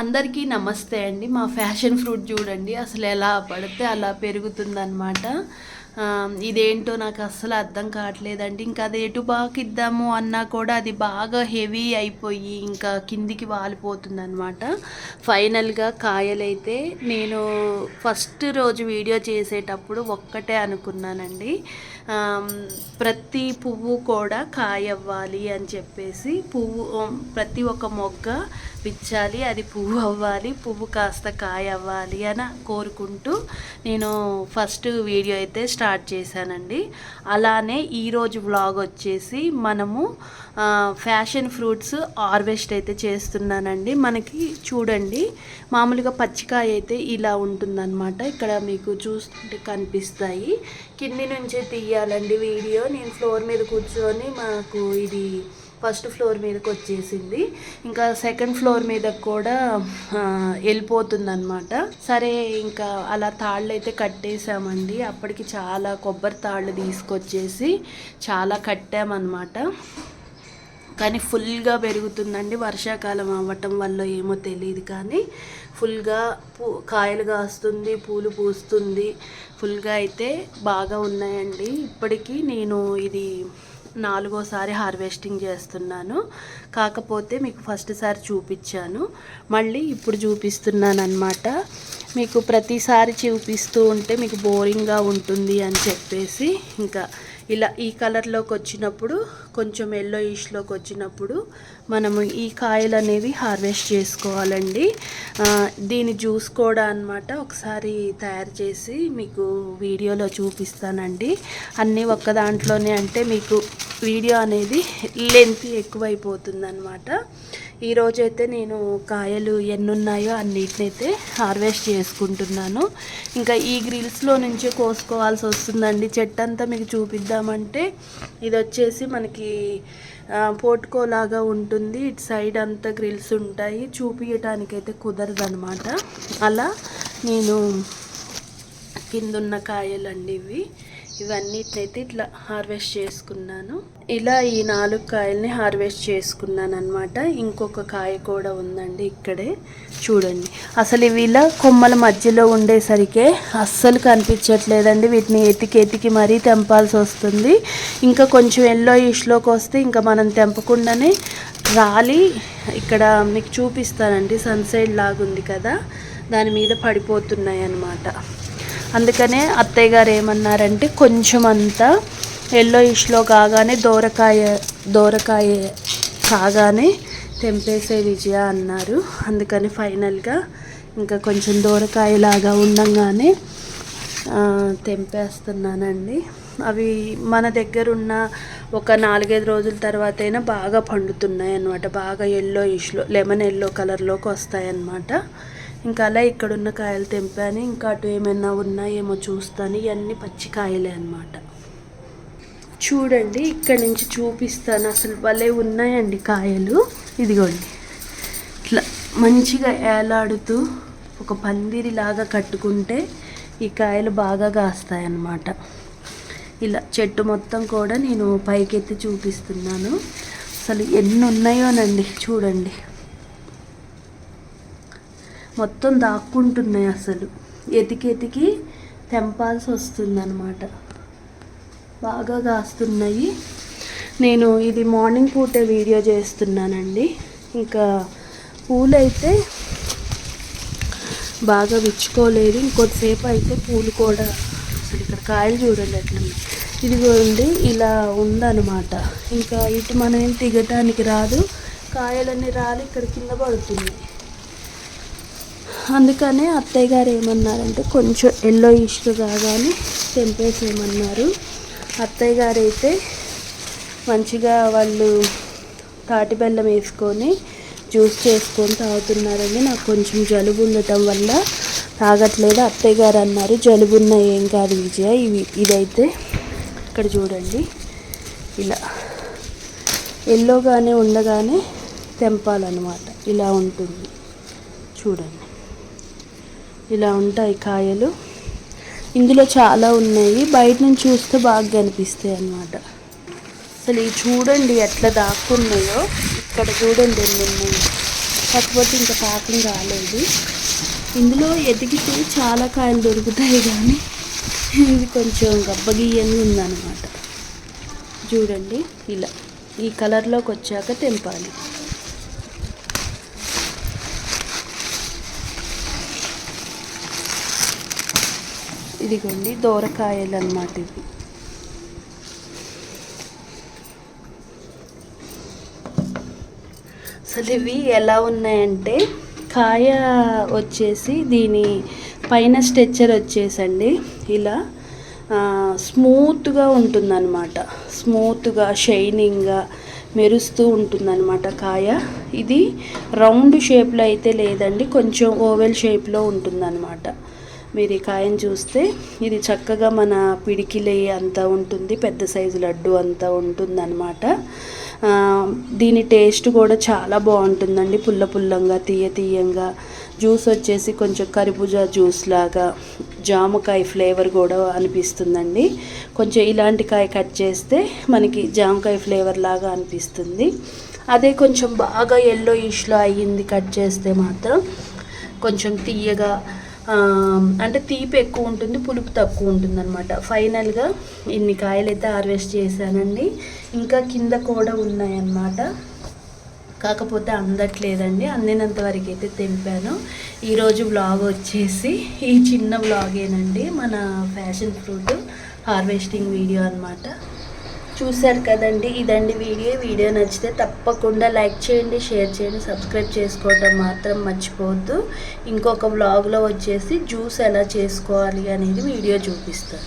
అందరికీ నమస్తే అండి. మా ఫ్యాషన్ ఫ్రూట్ చూడండి. అసలు ఎలా పడితే అలా పెరుగుతుందన్నమాట. ఇదేంటో నాకు అస్సలు అర్థం కావట్లేదండి. ఇంకా అది ఎటు బాకిద్దాము అన్నా కూడా అది బాగా హెవీ అయిపోయి ఇంకా కిందికి వాలిపోతుంది అనమాట ఫైనల్గా కాయలైతే నేను ఫస్ట్ రోజు వీడియో చేసేటప్పుడు ఒక్కటే అనుకున్నానండి. ప్రతి పువ్వు కూడా కాయవ్వాలి అని చెప్పేసి పువ్వు ప్రతి ఒక్క మొగ్గ విచ్చాలి అది పువ్వు అవ్వాలి పువ్వు కాస్త కాయ అవ్వాలి అని కోరుకుంటూ నేను ఫస్ట్ వీడియో అయితే స్టార్ట్ చేశానండి. అలానే ఈరోజు వ్లాగ్ వచ్చేసి మనము ఫ్యాషన్ ఫ్రూట్స్ హార్వెస్ట్ అయితే చేస్తున్నానండి. మనకి చూడండి మామూలుగా పచ్చికాయ అయితే ఇలా ఉంటుందన్నమాట. ఇక్కడ మీకు చూస్తుంటే కనిపిస్తాయి. కింది నుంచే తీయాలండి వీడియో. నేను ఫ్లోర్ మీద కూర్చొని మాకు ఇది ఫస్ట్ ఫ్లోర్ మీదకి వచ్చేసింది. ఇంకా సెకండ్ ఫ్లోర్ మీద కూడా వెళ్ళిపోతుంది అనమాట సరే ఇంకా అలా తాళ్ళు అయితే కట్టేసామండి అప్పటికి చాలా కొబ్బరి తాళ్ళు తీసుకొచ్చేసి చాలా కట్టామన్నమాట. కానీ ఫుల్గా పెరుగుతుందండి. వర్షాకాలం అవ్వటం వల్ల ఏమో తెలియదు కానీ ఫుల్గా పూ కాయలు కాస్తుంది పూలు పూస్తుంది. ఫుల్గా అయితే బాగా ఉన్నాయండి. ఇప్పటికీ నేను ఇది నాలుగోసారి హార్వెస్టింగ్ చేస్తున్నాను. కాకపోతే మీకు ఫస్ట్ సారి చూపించాను. మళ్ళీ ఇప్పుడు చూపిస్తున్నాను అనమాట మీకు ప్రతిసారి చూపిస్తూ ఉంటే మీకు బోరింగ్గా ఉంటుంది అని చెప్పేసి ఇంకా ఇలా ఈ కలర్లోకి వచ్చినప్పుడు కొంచెం ఎల్లో ఈష్లోకి వచ్చినప్పుడు మనము ఈ కాయలు అనేవి హార్వెస్ట్ చేసుకోవాలండి. దీన్ని దీని జ్యూస్ కూడా అనమాట ఒకసారి తయారు చేసి మీకు వీడియోలో చూపిస్తానండి. అన్నీ ఒక్క దాంట్లోనే అంటే మీకు వీడియో అనేది లెంత్ ఎక్కువైపోతుంది అనమాట ఈరోజైతే నేను కాయలు ఎన్ని ఉన్నాయో అన్నిటినైతే హార్వెస్ట్ చేసుకుంటున్నాను. ఇంకా ఈ గ్రిల్స్లో నుంచి కోసుకోవాల్సి వస్తుందండి. చెట్టు అంతా మీకు చూపిద్దామంటే ఇది వచ్చేసి మనకి పోటుకోలాగా ఉంటుంది. ఇటు సైడ్ అంతా గ్రిల్స్ ఉంటాయి. చూపించటానికైతే కుదరదు అనమాట అలా నేను కిందున్న కాయలండి ఇవి. ఇవన్నిటినైతే ఇట్లా హార్వెస్ట్ చేసుకున్నాను. ఇలా ఈ నాలుగు కాయల్ని హార్వెస్ట్ చేసుకున్నాను అనమాట ఇంకొక కాయ కూడా ఉందండి ఇక్కడే. చూడండి. అసలు ఇవి ఇలా కొమ్మల మధ్యలో ఉండేసరికే అస్సలు కనిపించట్లేదండి. వీటిని ఎతికి ఎతికి మరీ తెంపాల్సి వస్తుంది. ఇంకా కొంచెం ఎల్లో ఇష్లోకి వస్తే ఇంకా మనం తెంపకుండానే రాలి. ఇక్కడ మీకు చూపిస్తానండి. సన్సైడ్ లాగుంది కదా. దాని మీద పడిపోతున్నాయి అన్నమాట అందుకనే అత్తయ్య గారు ఏమన్నారంటే కొంచెం అంతా ఎల్లో ఇష్లో కాగానే దోరకాయ దోరకాయ కాగానే తెంపేసే విజయ అన్నారు. అందుకని ఫైనల్గా ఇంకా కొంచెం దోరకాయలాగా ఉండంగానే తెంపేస్తున్నానండి. అవి మన దగ్గర ఉన్న ఒక నాలుగైదు రోజుల తర్వాత అయినా బాగా పండుతున్నాయి అన్నమాట బాగా ఎల్లో ఇష్లో లెమన్ ఎల్లో కలర్లోకి వస్తాయి అన్నమాట ఇంకా అలా ఇక్కడున్న కాయలు తెంపాను. ఇంకా అటు ఏమైనా ఉన్నాయేమో చూస్తాను. ఇవన్నీ పచ్చి కాయలే అన్నమాట. చూడండి ఇక్కడ నుంచి చూపిస్తాను. అసలు భలే ఉన్నాయండి కాయలు. ఇదిగోండి. ఇట్లా మంచిగా ఏలాడుతూ ఒక పందిరిలాగా కట్టుకుంటే ఈ కాయలు బాగా కాస్తాయి అన్నమాట ఇలా చెట్టు మొత్తం కూడా నేను పైకెత్తి చూపిస్తున్నాను. అసలు ఎన్ని ఉన్నాయోనండి చూడండి. మొత్తం దాక్కుంటున్నాయి అసలు. ఎతికి ఎతికి తెంపాల్సి వస్తుందన్నమాట. బాగా కాస్తున్నాయి. నేను ఇది మార్నింగ్ పూటే వీడియో చేస్తున్నానండి. ఇంకా పూలైతే బాగా విచ్చుకోలేదు. ఇంకొద్దిసేపు అయితే పూలు కూడా అసలు ఇక్కడ కాయలు చూడండి ఎట్లా ఇదిగోండి ఇలా ఉందన్నమాట. ఇంకా ఇటు మనం ఏం దిగటానికి రాదు. కాయలన్నీ రాలి ఇక్కడ కింద పడుతుంది. అందుకనే అత్తయ్య గారు ఏమన్నారంటే కొంచెం ఎల్లో ఇష్యూ కాగానే తెంపేసేయమన్నారు అత్తయ్య గారు అయితే మంచిగా వాళ్ళు తాటి బెల్లం వేసుకొని జ్యూస్ చేసుకొని తాగుతున్నారండి నాకు కొంచెం జలుబు ఉండటం వల్ల తాగట్లేదు అత్తయ్య గారు అన్నారు జలుబు ఉన్న ఏం కాదు విజయ ఇవి ఇదైతే ఇక్కడ చూడండి. ఇలా ఎల్లోగానే ఉండగానే తెంపాలన్నమాట. ఇలా ఉంటుంది. చూడండి. ఇలా ఉంటాయి కాయలు. ఇందులో చాలా ఉన్నాయి. బయట నుంచి చూస్తే బాగా కనిపిస్తాయి అన్నమాట. అసలు ఇవి చూడండి ఎట్లా దాక్కున్నాయో. ఇక్కడ చూడండి ఎన్ని ఉన్నాయి. కాకపోతే ఇంకా పాకం రాలేదు. ఇందులో ఎదిగితే చాలా కాయలు దొరుకుతాయి కానీ ఇది కొంచెం గబ్బగియ్యంగా ఉందన్నమాట. చూడండి ఇలా. ఈ కలర్లోకి వచ్చాక తెంపాలి. ఇదిగోండి దోరకాయలు అనమాట ఇవి. అసలు ఇవి ఎలా ఉన్నాయంటే కాయ వచ్చేసి దీని పైన స్ట్రెచ్చర్ వచ్చేసండి. ఇలా స్మూత్గా ఉంటుందన్నమాట. స్మూత్గా షైనింగ్గా మెరుస్తూ ఉంటుందన్నమాట కాయ. ఇది రౌండ్ షేప్లో అయితే లేదండి కొంచెం ఓవెల్ షేప్లో ఉంటుందన్నమాట. మీరు ఈ కాయను చూస్తే ఇది చక్కగా మన పిడికిలి అంతా ఉంటుంది పెద్ద సైజు లడ్డు అంతా ఉంటుందన్నమాట. ఆ, దీని టేస్ట్ కూడా చాలా బాగుంటుందండి. పుల్ల పుల్లంగా తీయ తీయంగా జ్యూస్ వచ్చేసి కొంచెం కర్బూజా జ్యూస్ లాగా జామకాయ ఫ్లేవర్ కూడా అనిపిస్తుందండి. కొంచెం ఇలాంటి కాయ కట్ చేస్తే మనకి జామకాయ ఫ్లేవర్ లాగా అనిపిస్తుంది. అదే కొంచెం బాగా ఎల్లో ఇష్లో అయ్యింది కట్ చేస్తే మాత్రం కొంచెం తీయగా అంటే తీపి ఎక్కువ ఉంటుంది పులుపు తక్కువ ఉంటుంది అనమాట ఫైనల్గా ఇన్ని కాయలు అయితే హార్వెస్ట్ చేశానండి. ఇంకా కింద కూడా ఉన్నాయన్నమాట. కాకపోతే అందట్లేదండి అందినంత వరకు అయితే తెంపాను. ఈరోజు బ్లాగ్ వచ్చేసి ఈ చిన్న బ్లాగేనండి మన ఫ్యాషన్ ఫ్రూట్ హార్వెస్టింగ్ వీడియో అనమాట చూశారు కదండి ఇదండి వీడియో. వీడియో నచ్చితే తప్పకుండా లైక్ చేయండి షేర్ చేయండి సబ్స్క్రైబ్ చేసుకోవడం మాత్రం మర్చిపోవద్దు. ఇంకొక వ్లాగ్లో వచ్చేసి జ్యూస్ ఎలా చేసుకోవాలి అనేది వీడియో చూపిస్తాను.